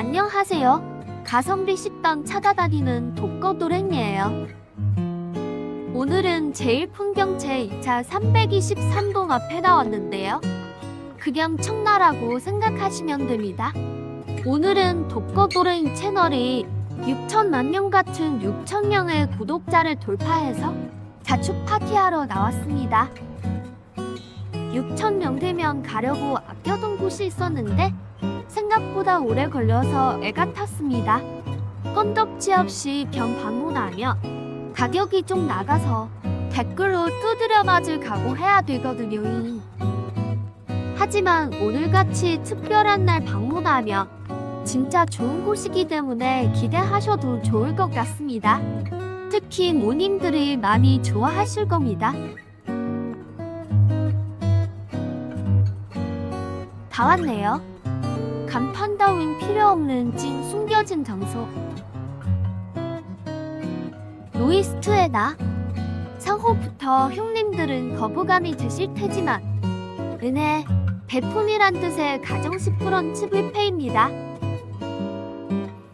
안녕하세요. 가성비 식당 찾아다니는 독거도랭이에요. 오늘은 제일 풍경채 2차 323동 앞에 나왔는데요. 그냥 청나라고 생각하시면 됩니다. 오늘은 독거도랭이 채널이 6천만 명 같은 6천 명의 구독자를 돌파해서 자축 파티하러 나왔습니다. 6천 명 되면 가려고 아껴둔 곳이 있었는데 생각보다 오래 걸려서 애가 탔습니다. 건덕지 없이 병 방문하면 가격이 좀 나가서 댓글로 두드려 맞을 각오해야 되거든요. 하지만 오늘같이 특별한 날 방문하면 진짜 좋은 곳이기 때문에 기대하셔도 좋을 것 같습니다. 특히 모님들이 많이 좋아하실 겁니다. 다 왔네요. 간판 따윈 필요 없는 찐 숨겨진 장소. 노이스트에다 상호부터 형님들은 거부감이 드실 테지만 은혜 배품이란 뜻의 가정식 브런치 뷔페입니다.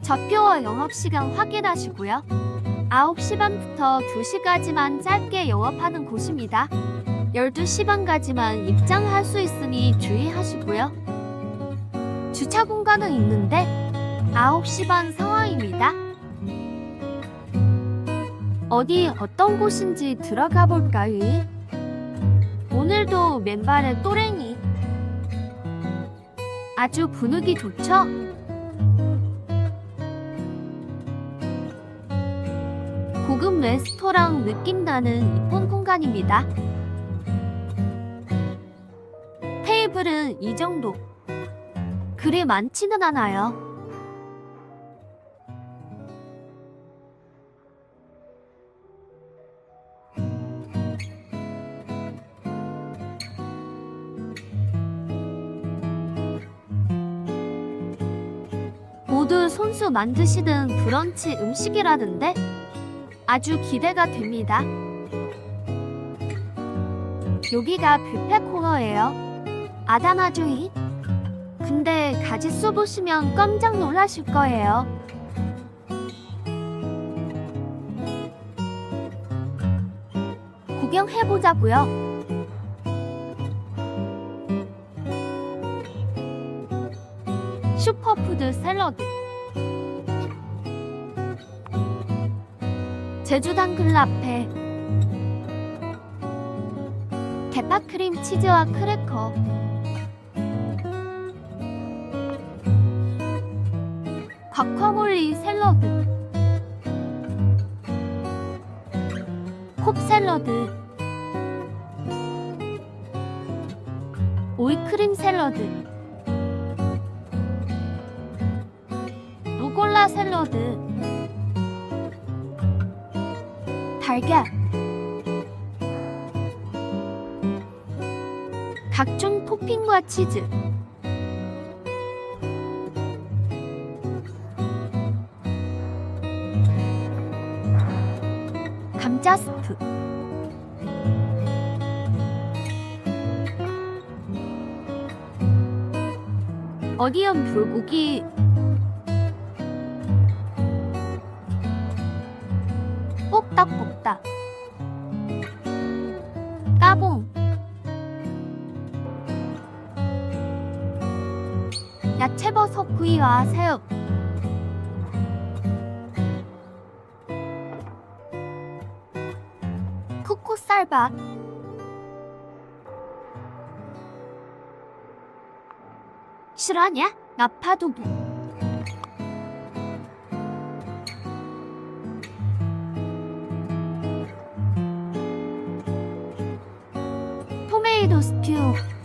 저표와 영업시간 확인하시고요. 9시 반부터 2시까지만 짧게 영업하는 곳입니다. 12시 반까지만 입장할 수 있으니 주의하시고요. 주차 공간은 있는데 9시 반 상황입니다. 어디 어떤 곳인지 들어가 볼까요? 오늘도 맨발의 또랭이 아주 분위기 좋죠? 고급 레스토랑 느낌 나는 이쁜 공간입니다. 테이블은 이 정도. 그리 많지는 않아요. 모두 손수 만드시는 브런치 음식이라던데 아주 기대가 됩니다. 여기가 뷔페 코너예요. 아다마주이. 근데 가짓수 보시면 깜짝 놀라실 거예요. 구경해보자고요. 슈퍼푸드 샐러드. 제주 당근 라페. 대파 크림 치즈와 크래커. 과카몰리 샐러드. 콥 샐러드. 오이크림 샐러드. 루골라 샐러드. 달걀. 각종 토핑과 치즈. 감자 스프. 어디언 불고기. 뽁닥뽁닥. 까봉. 야채버섯 구이와 새우. 코코쌀밥. 실화냐? 나파두부. 토메이도 스튜.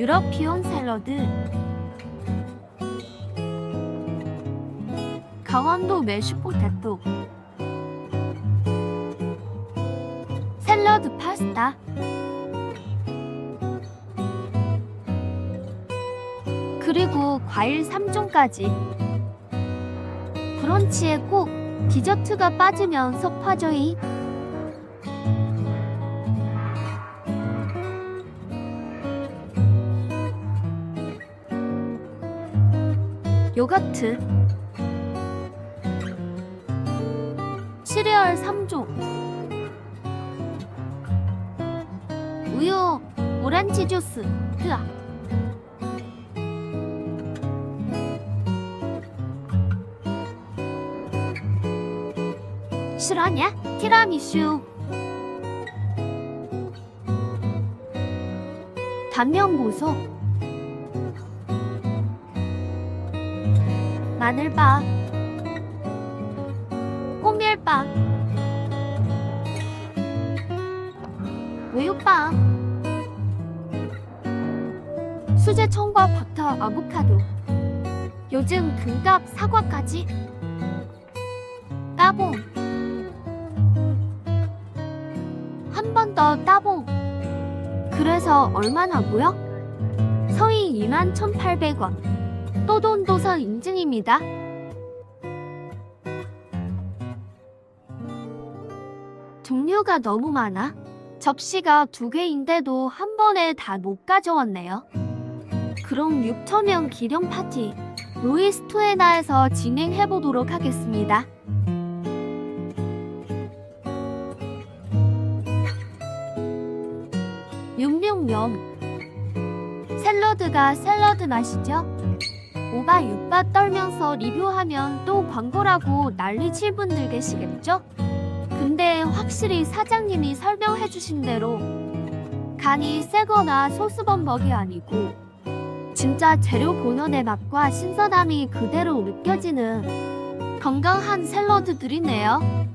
유러피온 샐러드. 강원도 메슈포테토. 샐러드 파스타. 그리고 과일 3종까지. 브런치에 꼭 디저트가 빠지면 섭하죠이. 요거트. 시리얼 3종 우유 오렌지 주스. 으아. 실화냐? 티라미슈. 단면 보소 마늘빵 호밀빵 우유빵 수제 청과 버터 아보카도 요즘 금값 사과까지 따봉. 한 번 더 따봉. 그래서 얼마나 고요? 서희 21,800원 또돈도선 인증입니다. 종류가 너무 많아. 접시가 두 개인데도 한 번에 다 못 가져왔네요. 그럼 6천명 기념 파티 로이스토에나에서 진행해 보도록 하겠습니다. 육육면 샐러드가 샐러드 맛이죠? 오바 육바 떨면서 리뷰하면 또 광고라고 난리 칠 분들 계시겠죠? 근데 확실히 사장님이 설명해 주신 대로 간이 세거나 소스범벅이 아니고 진짜 재료 본연의 맛과 신선함이 그대로 느껴지는 건강한 샐러드들이네요.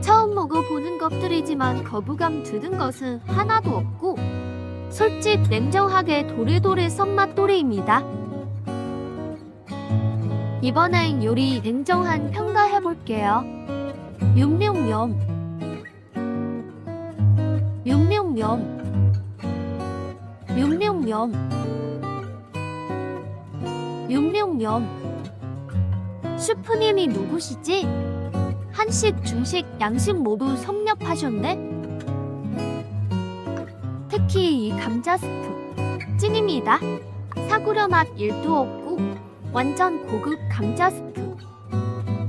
처음 먹어보는 것들이지만 거부감 드는 것은 하나도 없고 솔직 냉정하게 도레도레 썬맛 또레입니다. 이번엔 요리 냉정한 평가해볼게요. 육육면 육육면 육육면 육육면 슈프님이 누구시지? 한식, 중식, 양식 모두 섭렵하셨네? 특히 이 감자 스프 찐입니다. 사구려 맛 1도 없고 완전 고급 감자 스프.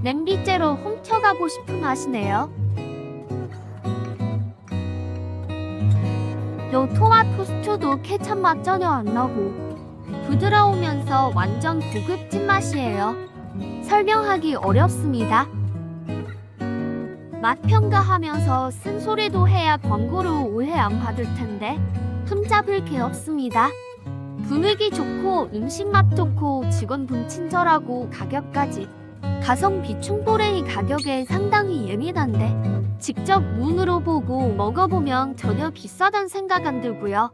냄비째로 훔쳐가고 싶은 맛이네요. 요 토마토 스튜도 케찹 맛 전혀 안 나고 부드러우면서 완전 고급 찐맛이에요. 설명하기 어렵습니다. 맛 평가하면서 쓴소리도 해야 광고로 오해 안 받을 텐데 흠잡을 게 없습니다. 분위기 좋고 음식 맛 좋고 직원분 친절하고 가격까지 가성비 충보레이 가격에 상당히 예민한데 직접 눈으로 보고 먹어보면 전혀 비싸단 생각 안 들고요.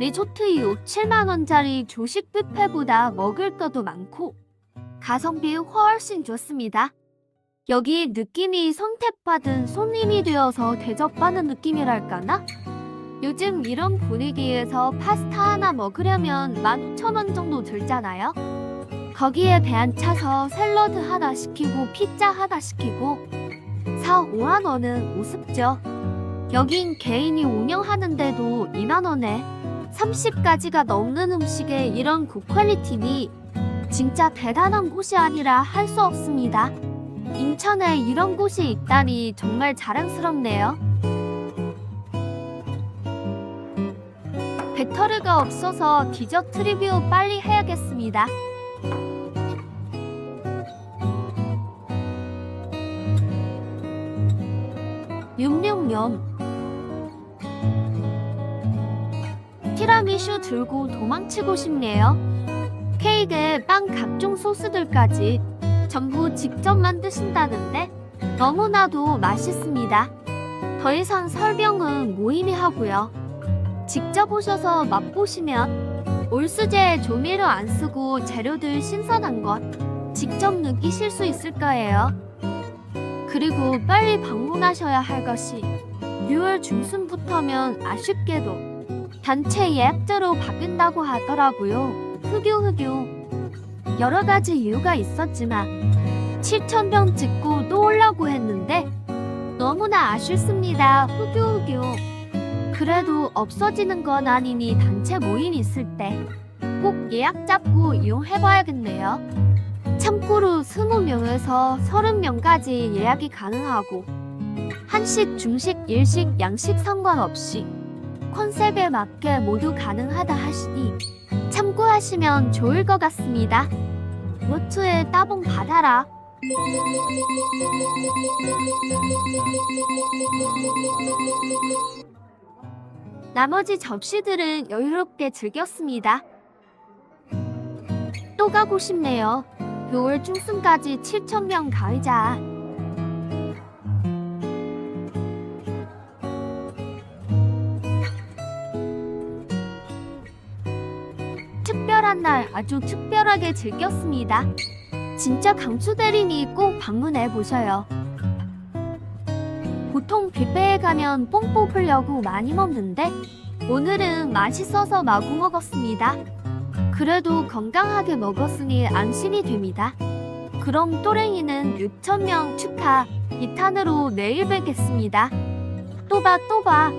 리조트 이후 7만원짜리 조식 뷔페보다 먹을 것도 많고 가성비 훨씬 좋습니다. 여기 느낌이 선택받은 손님이 되어서 대접받는 느낌이랄까나? 요즘 이런 분위기에서 파스타 하나 먹으려면 15,000원 정도 들잖아요? 거기에 배 안 차서 샐러드 하나 시키고 피자 하나 시키고 4, 5만 원은 우습죠. 여긴 개인이 운영하는데도 2만 원에 30가지가 넘는 음식에 이런 고퀄리티니 진짜 대단한 곳이 아니라 할 수 없습니다. 인천에 이런 곳이 있다니 정말 자랑스럽네요. 배터리가 없어서 디저트 리뷰 빨리 해야겠습니다. 육육면 티라미슈 들고 도망치고 싶네요. 케이크에 빵 각종 소스들까지 전부 직접 만드신다는데 너무나도 맛있습니다. 더 이상 설명은 무의미 하고요. 직접 오셔서 맛보시면 올수제 조미료 안 쓰고 재료들 신선한 것 직접 느끼실 수 있을 거예요. 그리고 빨리 방문하셔야 할 것이 6월 중순부터면 아쉽게도 단체 예약제로 바뀐다고 하더라고요. 흑유흑유. 여러 가지 이유가 있었지만 7,000병 찍고 또 하려고 했는데 너무나 아쉽습니다. 후규후규. 그래도 없어지는 건 아니니 단체 모임 있을 때 꼭 예약 잡고 이용해봐야겠네요. 참고로 20명에서 30명까지 예약이 가능하고 한식, 중식, 일식, 양식 상관없이 컨셉에 맞게 모두 가능하다 하시니 참고하시면 좋을 것 같습니다. 노트에 따봉 받아라. 나머지 접시들은 여유롭게 즐겼습니다. 또 가고 싶네요. 겨울 중순까지 7,000명 가이자. 특별한 날 아주 특별하게 즐겼습니다. 진짜 강수 대리니 꼭 방문해 보셔요. 보통 뷔페에 가면 뽕 뽑으려고 많이 먹는데 오늘은 맛있어서 마구 먹었습니다. 그래도 건강하게 먹었으니 안심이 됩니다. 그럼 또랭이는 6,000명 축하 2탄으로 내일 뵙겠습니다. 또 봐, 또 봐.